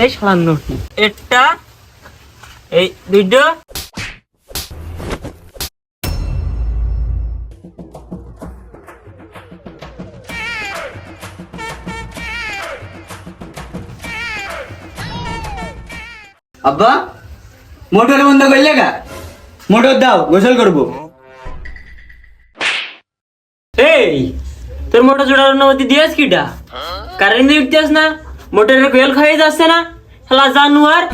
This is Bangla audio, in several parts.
এই সাতান্নটি একটা এই দুইটা। আব্বা মোটর বন্ধ করলে গা? মোটর দাও গোসল করব। এই তোর মোটর জোড়ার অনুমতি দিয়েছ কিটা কারেন্ট দিয়ে উঠতেছ না মোটরের কোয়েল খাইয়ে যাচ্ছে না? শালা জানুয়ার।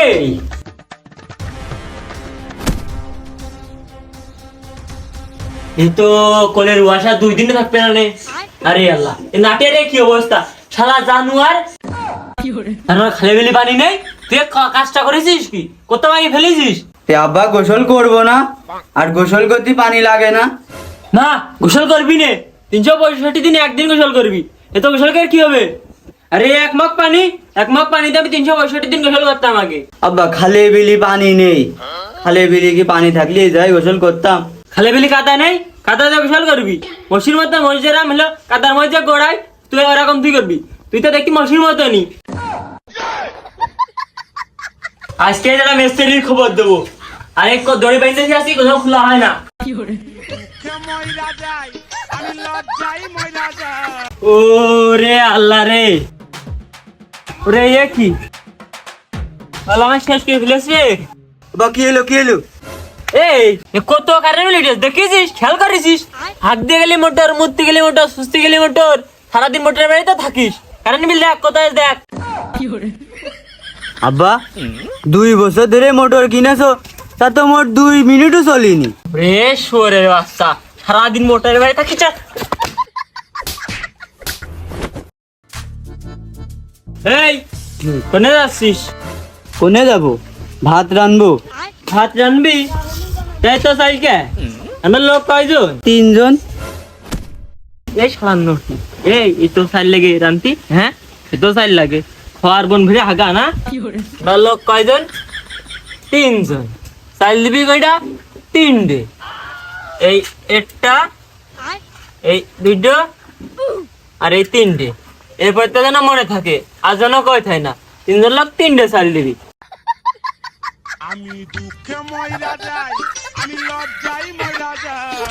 এই! তো কোলের ওয়াসা দুই দিনে থাকবে না নে? আরে আল্লাহ এ নাটের কি অবস্থা? শালা জানুয়ার? তারপর খালি বেলি পানি নেই? তুই কাজটা করেছিস কি? ফেলেছিস? আব্বা গোসল করব না। আর গোসল করতে পানি লাগে না। না গোসল করবি নে। তিনশো পঁয়ষট্টি দিনে একদিন গোসল করবি। এত গোসল করে কি হবে? আরে এক মগ পানি। এক মগ পানিতে আমি তিনশো পঁয়ষট্টি দিন গোসল করতাম আগে। আব্বা খালে বিলি পানি নেই। খালে বিলি কি পানি থাকলে যাই গোসল করতাম। খালি বেলি কাদা নেই? কাদা দিয়ে গোসল করবি? মসির মতো মসজিরাম হলো কাদার মধ্যে গোড়াই তুই ওরকম তুই করবি। তুই তো দেখি মসির মতনই। আজকে যারা মিস্ত্রির খবর দেবো। আরেক দড়ি বাইতে আসি কোথাও খোলা হয় না। ওরে আল্লাহ রে। ওরে এ কি? বলো আমার শেষ করে ফেলেছে। আব্বা কি কি এই কত কারেন্ট লিটার দেখেছিস খেয়াল করেছিস? হাত দিয়ে গেলি মোটর মুততে গেলি মোটর সুস্থি গেলি মোটর সারাদিন মোটরের বাড়িতে থাকিস। কারেন্ট বিল দেখ কোথায় দেখ। আব্বা দুই বছর ধরে মোটর কিনেছো তা তো মোট দুই মিনিটও চলিনি। রে শোরের বাচ্চা সারাদিন মোটরের বাড়ি থাকিস আর- এই কোনে যাচ্ছিস? কোনে যাব? ভাত রানবো ভাত রানবি তাই তো চাই কে আমার লোক কয়জন? তিনজন। এই সামান্য এই এই তো সাইল লাগে রান্তি হ্যাঁ? তো সাইল লাগে। খাওয়ার বোন ভিড়ে হাগা না? লোক কয়জন? তিনজন। সাইল দিবি কয়টা? তিনটে। এই একটা এই দুইটো আর এই তিনটে। এরপর তো যেন মনে থাকে আর যেন কয় থাকে না। তিনজন লোক তিনটে সাইল দিবি। আমি দুঃখে ময়রা যাই আমি লজ্জাই ময়রা যাই।